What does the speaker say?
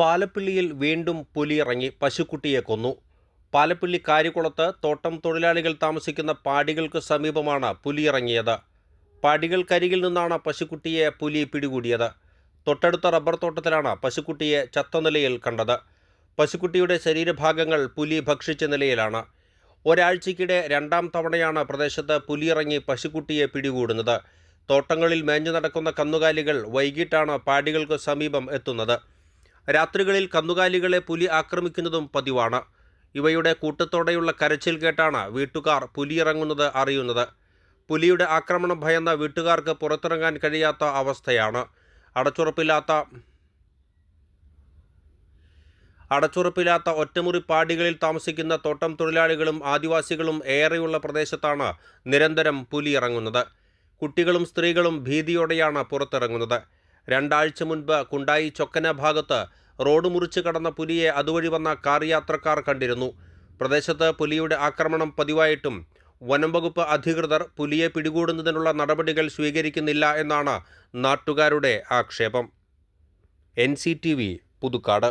പാലപ്പിള്ളിയിൽ വീണ്ടും പുലിയിറങ്ങി പശുക്കുട്ടിയെ കൊന്നു. പാലപ്പിള്ളി കാരിക്കുളത്ത് തോട്ടം തൊഴിലാളികൾ താമസിക്കുന്ന പാടികൾക്ക് സമീപമാണ് പുലിയിറങ്ങിയത്. പാടികൾക്കരികിൽ നിന്നാണ് പശുക്കുട്ടിയെ പുലി പിടികൂടിയത്. തൊട്ടടുത്ത റബ്ബർ തോട്ടത്തിലാണ് പശുക്കുട്ടിയെ ചത്ത നിലയിൽ കണ്ടത്. പശുക്കുട്ടിയുടെ ശരീരഭാഗങ്ങൾ പുലി ഭക്ഷിച്ച നിലയിലാണ്. ഒരാഴ്ചയ്ക്കിടെ രണ്ടാം തവണയാണ് പ്രദേശത്ത് പുലിയിറങ്ങി പശുക്കുട്ടിയെ പിടികൂടുന്നത്. തോട്ടങ്ങളിൽ മേഞ്ഞു നടക്കുന്ന കന്നുകാലികൾ വൈകിട്ടാണ് പാടികൾക്ക് സമീപം എത്തുന്നത്. രാത്രികളിൽ കന്നുകാലികളെ പുലി ആക്രമിക്കുന്നതും പതിവാണ്. ഇവയുടെ കൂട്ടത്തോടെയുള്ള കരച്ചിൽ കേട്ടാണ് വീട്ടുകാർ പുലിയിറങ്ങുന്നത് അറിയുന്നത്. പുലിയുടെ ആക്രമണം ഭയന്ന വീട്ടുകാർക്ക് പുറത്തിറങ്ങാൻ കഴിയാത്ത അവസ്ഥയാണ്. അടച്ചുറപ്പില്ലാത്ത അടച്ചുറപ്പില്ലാത്ത ഒറ്റമുറി പാടികളിൽ താമസിക്കുന്ന തോട്ടം തൊഴിലാളികളും ആദിവാസികളും ഏറെയുള്ള പ്രദേശത്താണ് നിരന്തരം പുലി ഇറങ്ങുന്നത് കുട്ടികളും സ്ത്രീകളും ഭീതിയോടെയാണ് പുറത്തിറങ്ങുന്നത്. രണ്ടാഴ്ച മുൻപ് കുണ്ടായി ചൊക്കന ഭാഗത്ത് റോഡ് മുറിച്ച് കടന്ന പുലിയെ അതുവഴി വന്ന കാർ യാത്രക്കാർ കണ്ടിരുന്നു. പ്രദേശത്ത് പുലിയുടെ ആക്രമണം പതിവായിട്ടും വനം വകുപ്പ് അധികൃതർ പുലിയെ പിടികൂടുന്നതിനുള്ള നടപടികൾ സ്വീകരിക്കുന്നില്ല എന്നാണ് നാട്ടുകാരുടെ ആക്ഷേപം. എൻ പുതുക്കാട്.